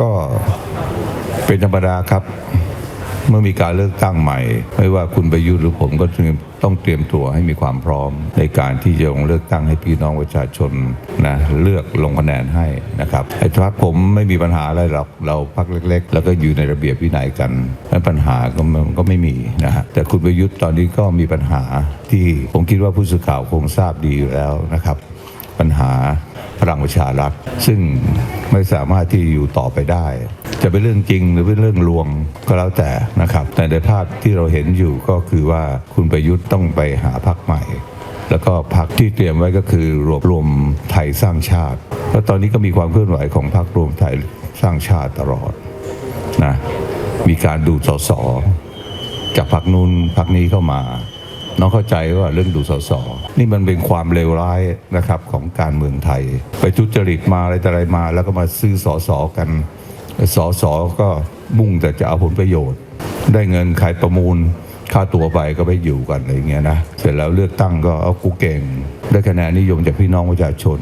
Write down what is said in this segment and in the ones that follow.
ก็เป็นธรรมดาครับ เมื่อมีการเลือกตั้งใหม่ ไม่ว่าคุณประยุทธ์หรือผมก็ต้องเตรียมตัวให้มีความพร้อม ในการที่จะลงเลือกตั้งให้พี่น้องประชาชนนะเลือกลงคะแนนให้นะครับไอ้พักผมไม่มีปัญหาอะไรหรอกเราพักเล็ก ๆ แล้วก็อยู่ในระเบียบวินัยกันนั้นปัญหาก็มันก็ไม่มีนะฮะแต่คุณประยุทธ์ตอนนี้ก็มีปัญหาที่ผมคิดว่าผู้สื่อข่าวคงทราบดีอยู่แล้วนะครับ ปัญหาพลังประชารัฐซึ่ง ไม่สามารถที่อยู่ต่อไปได้ จะเป็นเรื่องจริงหรือเป็นเรื่องลวงก็แล้วแต่นะครับ แต่ในภาพที่เราเห็นอยู่ก็คือว่าคุณประยุทธ์ต้องไปหาพรรคใหม่แล้วก็พรรคที่เตรียมไว้ก็คือรวบรวมไทยสร้างชาติ แล้วตอนนี้ก็มีความเคลื่อนไหวของพรรครวมไทยสร้างชาติตลอดนะ มีการดูดสสจากพักนู้นพักนี้เข้ามา น้องเข้าใจว่าเรื่องดูสสนี่มันเป็นความเลวร้ายนะครับของการเมืองไทย ไปทุจริตมาอะไรต่อะไรมา แล้วก็มาซื้อสสกันสสก็มุ่งแต่จะเอาผลประโยชน์ ได้เงินใครประมูลค่าตัวไปก็ไปอยู่กันอะไรอย่างเงี้ยนะเสร็จแล้วเลือกตั้งก็เอากูเก่ง ได้คะแนนนิยมจากพี่น้องประชาชน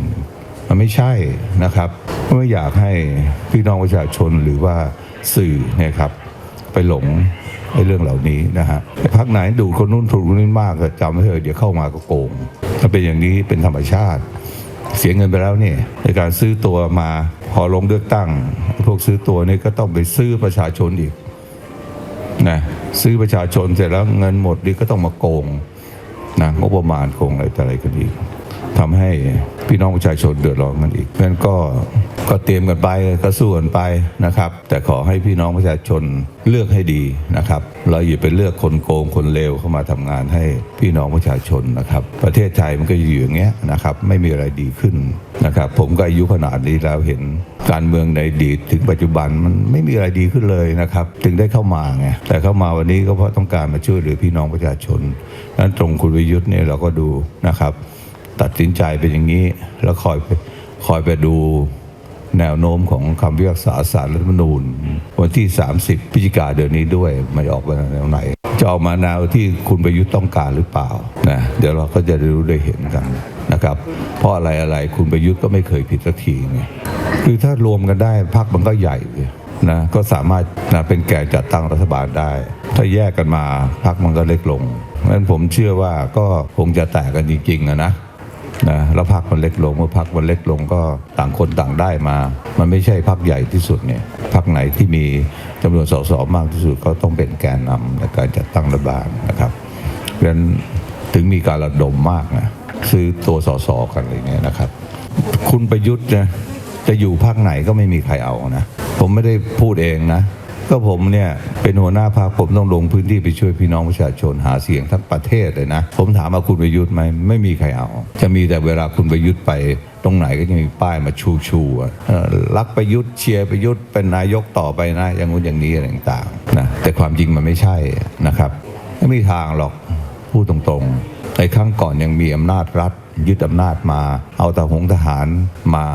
มันไม่ใช่นะครับไม่อยากให้พี่น้องประชาชนหรือว่าสื่อเนี่ยครับไปหลง ไอ้เรื่องเหล่านี้นะฮะพักไหนดูคนนู้นถูกคนนี้มากก็จำไว้เถอะเดี๋ยวเข้ามาก็โกงถ้าเป็นอย่างนี้เป็นธรรมชาติ เสียเงินไปแล้วเนี่ยในการซื้อตัวมาพอลงเลือกตั้ง พวกซื้อตัวนี่ก็ต้องไปซื้อประชาชนอีกนะซื้อประชาชนเสร็จแล้วเงินหมดนี่ก็ต้องมาโกงนะงบประมาณโกงอะไรต่ออะไรกันอีก ทำให้พี่น้องประชาชนเดือดร้อนกันอีกเพราะนั้นก็ก็เตรียมกันไปก็สู้กันไปนะครับ แต่ขอให้พี่น้องประชาชนเลือกให้ดีนะครับ เราอย่าไปเลือกคนโกงคนเลวเข้ามาทำงานให้พี่น้องประชาชนนะครับ ประเทศไทยมันก็อยู่อย่างเงี้ยนะครับไม่มีอะไรดีขึ้นนะครับ ผมก็อายุขนาดนี้แล้วเห็นการเมืองในอดีตถึงปัจจุบันมันไม่มีอะไรดีขึ้นเลยนะครับ ถึงได้เข้ามาไงแต่เข้ามาวันนี้ก็เพราะต้องการมาช่วยเหลือพี่น้องประชาชนนั้นตรงคุณวิยุทธ์เนี่ยเราก็ดูนะครับ ตัดสินใจเป็นอย่างนี้ แล้วคอยไปคอยไปดูแนวโน้มของคำพิพากษาศาลรัฐธรรมนูญ วันที่ 30พฤศจิกาเดือนนี้ด้วยมันออกมาแนวไหน จะออกมาแนวที่คุณประยุทธ์ต้องการหรือเปล่านะเดี๋ยวเราก็จะได้รู้ได้เห็นกันนะครับ เพราะอะไรอะไรคุณประยุทธ์ก็ไม่เคยผิดสักทีไงคือถ้ารวมกันได้พรรคมันก็ใหญ่นะก็สามารถนะเป็นแก่จัดตั้งรัฐบาลได้ ถ้าแยกกันมาพรรคมันก็เล็กลงงั้นผมเชื่อว่าก็คงจะแตกกันจริงๆนะ นะแล้วพักมันเล็กลงเมื่อพักมันเล็กลงก็ต่างคนต่างได้มา มันไม่ใช่พักใหญ่ที่สุดเนี่ยพักไหนที่มีจำนวนสสมากที่สุดก็ต้องเป็นแกนนำในการจัดตั้งรัฐบาลนะครับเพราะฉะนั้นถึงมีการระดมมากนะซื้อตัวสสกันอะไรเงี้ยนะครับ คุณประยุทธ์นะจะอยู่พักไหนก็ไม่มีใครเอานะ ผมไม่ได้พูดเองนะ ก็ผมเนี่ยเป็นหัวหน้าพรรคผมต้องลงพื้นที่ไปช่วยพี่น้องประชาชนหาเสียงทั้งประเทศเลยนะ ผมถามว่าคุณประยุทธ์ไหมไม่มีใครเอา จะมีแต่เวลาคุณประยุทธ์ไปตรงไหนก็จะมีป้ายมาชูชูๆอะเอ่อรักประยุทธ์เชียร์ประยุทธ์เป็นนายกต่อไปนะอย่างงู้นอย่างนี้อะไรต่างๆนะแต่ความจริงมันไม่ใช่นะครับ ไม่มีทางหรอกพูดตรงๆในครั้งก่อนยังมีอำนาจรัฐยึดอำนาจมา เอาทหงทหารมา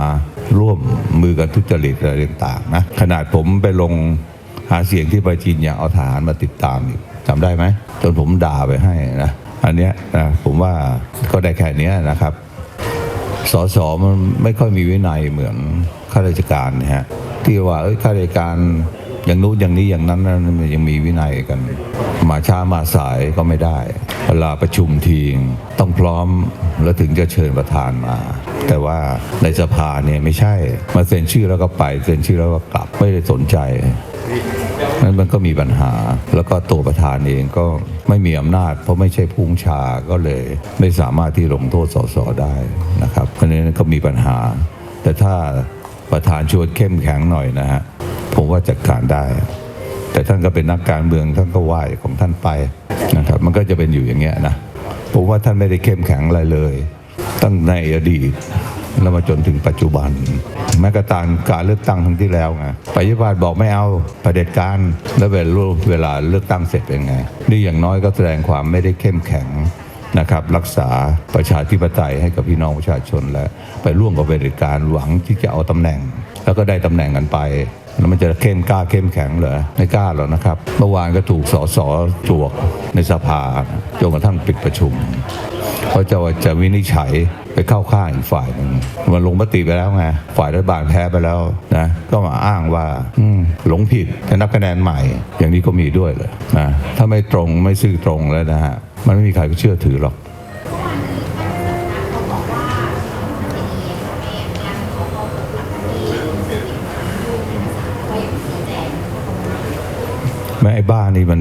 ร่วมมือกันทุจริตอะไรต่างๆนะขนาดผมไปลง หาเสียงที่ประจีนอย่างเอาทหารมาติดตามอีกจำได้ไหมจนผมด่าไปให้นะอันเนี้ยนะผมว่าก็ได้แค่เนี้ยนะครับสสมันไม่ค่อยมีวินัยเหมือนข้าราชการนะฮะที่ว่าข้าราชการอย่างนู้นอย่างนี้อย่างนั้นนั้นมันยังมีวินัยกันมาช้ามาสายก็ไม่ได้ เวลาประชุมทีงต้องพร้อมแล้วถึงจะเชิญประธานมา แต่ว่าในสภาเนี่ยไม่ใช่มาเซ็นชื่อแล้วก็ไปเซ็นชื่อแล้วก็กลับไม่ได้สนใจ นั้นมันก็มีปัญหา แล้วก็ตัวประธานเองก็ไม่มีอำนาจ เพราะไม่ใช่ผู้บัญชาก็เลยไม่สามารถที่ลงโทษสสได้นะครับเพราะฉะนั้นก็มีปัญหา แต่ถ้าประธานชวนเข้มแข็งหน่อยนะฮะผมว่าจัดการได้ แต่ท่านก็เป็นนักการเมืองท่านก็ไหวของท่านไปนะครับมันก็จะเป็นอยู่อย่างเงี้ยนะผมว่าท่านไม่ได้เข้มแข็งอะไรเลย ตั้งในอดีต แล้วมาจนถึงปัจจุบัน แม้กระทั่งการเลือกตั้งครั้งที่แล้วไงปฏิวัติบอกไม่เอาเผด็จการแล้วเวลาเวลาเลือกตั้งเสร็จเป็นไง นี่อย่างน้อยก็แสดงความไม่ได้เข้มแข็งนะครับรักษาประชาธิปไตยให้กับพี่น้องประชาชนและไปร่วมกับเผด็จการหวังที่จะเอาตำแหน่ง แล้วก็ได้ตำแหน่งกันไปแล้วมันจะเข้มกล้าเข้มแข็งเหรอไม่กล้าหรอกนะครับ เมื่อวานก็ถูกสอสอจวกในสภาจนกระทั่งปิดประชุมเพราะจะว่าจะวินิจฉัย ไปเข้าข้างอีกฝ่ายหนึ่งมันลงมติไปแล้วไงฝ่ายรัฐบาลแพ้ไปแล้วนะก็มาอ้างว่าอืมหลงผิดจะนับคะแนนใหม่ อย่างนี้ก็มีด้วยเลยนะถ้าไม่ตรงไม่ซื่อตรงแล้วนะฮะมันไม่มีใครก็เชื่อถือหรอกแม่ไอ้บ้านี่มัน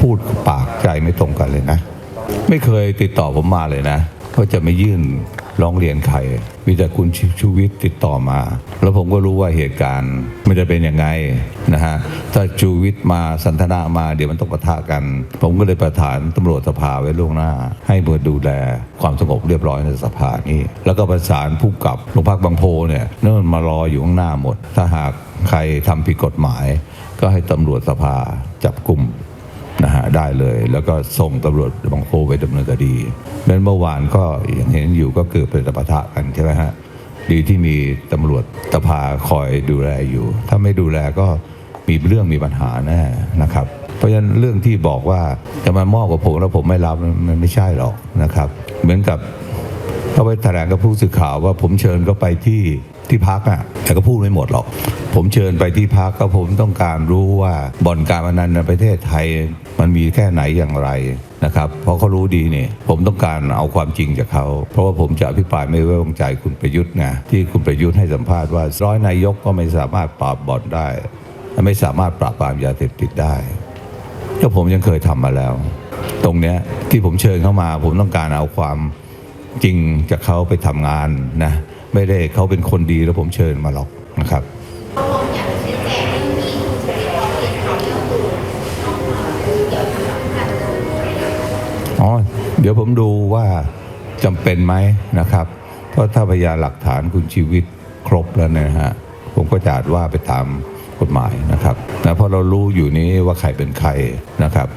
พูดปากใจไม่ตรงกันเลยนะ ไม่เคยติดต่อผมมาเลยนะ ว่าจะไม่ยื่นร้องเรียนใครมีแต่คุณชูวิทย์ติดต่อมา แล้วผมก็รู้ว่าเหตุการณ์มันจะเป็นยังไงนะฮะถ้าชูวิทย์มาสันทนามาเดี๋ยวมันต้องปะทะกัน ผมก็เลยประธานตำรวจสภาไว้ล่วงหน้า ให้เบิดดูแลความสงบเรียบร้อยในสภานี้ แล้วก็ประสานผู้กับโรงพักบางโพเนี่ยเนิ่นมารออยู่ข้างหน้าหมด ถ้าหากใครทำผิดกฎหมาย ก็ให้ตำรวจสภาจับกลุ่ม ได้เลย แล้วก็ส่งตำรวจบางโพไปดำเนินคดีเมื่อเมื่อวานก็อย่างเห็นอยู่ก็เกิดเป็นปะทะกันใช่ไหมฮะดีที่มีตำรวจตะพาคอยดูแลอยู่ ถ้าไม่ดูแลก็มีเรื่องมีปัญหาแน่นะครับ เพราะฉะนั้นเรื่องที่บอกว่าจะมามอบกับผมแล้วผมไม่รับมันไม่ใช่หรอกนะครับ เหมือนกับ เขาไปแถลงกับผู้สื่อข่าวว่าผมเชิญเขาไปที่ที่พักอะแต่ก็พูดไม่หมดหรอก ผมเชิญไปที่พักก็ผมต้องการรู้ว่าบ่อนการพนันในประเทศไทยมันมีแค่ไหนอย่างไรนะครับเพราะเขารู้ดีเนี่ยผมต้องการเอาความจริงจากเขา เพราะว่าผมจะอภิปรายไม่ไว้วางใจคุณประยุทธ์ไงที่คุณประยุทธ์ให้สัมภาษณ์ว่าร้อยนายกก็ไม่สามารถปราบบ่อนได้ ไม่สามารถปราบปรามยาเสพติดได้ก็ผมยังเคยทำมาแล้ว ตรงเนี้ยที่ผมเชิญเข้ามา ผมต้องการเอาความ จริงจากเขาไปทำงานนะไม่ได้เขาเป็นคนดีแล้วผมเชิญมาหรอกนะครับอ๋อเดี๋ยวผมดูว่าจำเป็นไหมนะครับ เพราะถ้าพยานหลักฐานคุณชีวิตครบแล้วเนยนะฮะผมก็จะอาจว่าไปตามกฎหมายนะครับนะเพราะเรารู้อยู่นี้ว่าใครเป็นใครนะครับ